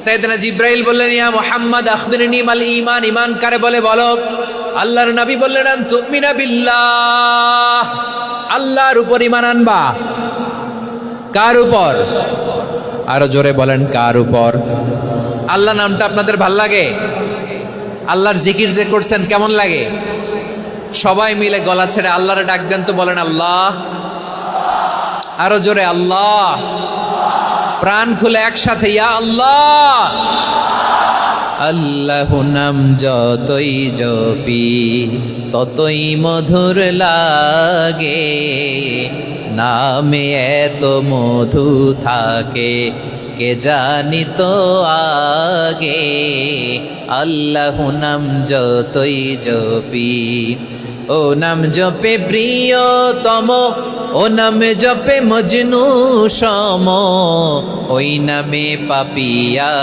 সাইয়েদনা জিব্রাইল বললেন, ইয়া মুহাম্মদ, আখবিরনি মাল ঈমান। ঈমান কারে বলে? বলো। আল্লাহর নবী বললেন তুমিনা বিল্লাহ। আল্লাহর উপর ঈমান আনবা। কার উপর? আরও জোরে বলেন, কার উপর? আল্লাহ নামটা আপনাদের ভালো লাগে? আল্লাহর জিকির যে করছেন কেমন লাগে? সবাই মিলে গলা ছেড়ে আল্লাহর ডাক দেন তো বলেন, আল্লাহ। আরও জোরে, আল্লাহ। প্রাণ খুলে একসাথে, ইয়া আল্লাহ! আল্লাহ নাম যতই জপি, ততই মধুর লাগে। নামে এত মধু থাকে, কে জানি তো আগে। আল্লাহ নাম যতই জপি ও নাম জপে প্রিয়তম ও নাম জপে মজনু সম ওই নামে পাপিয়া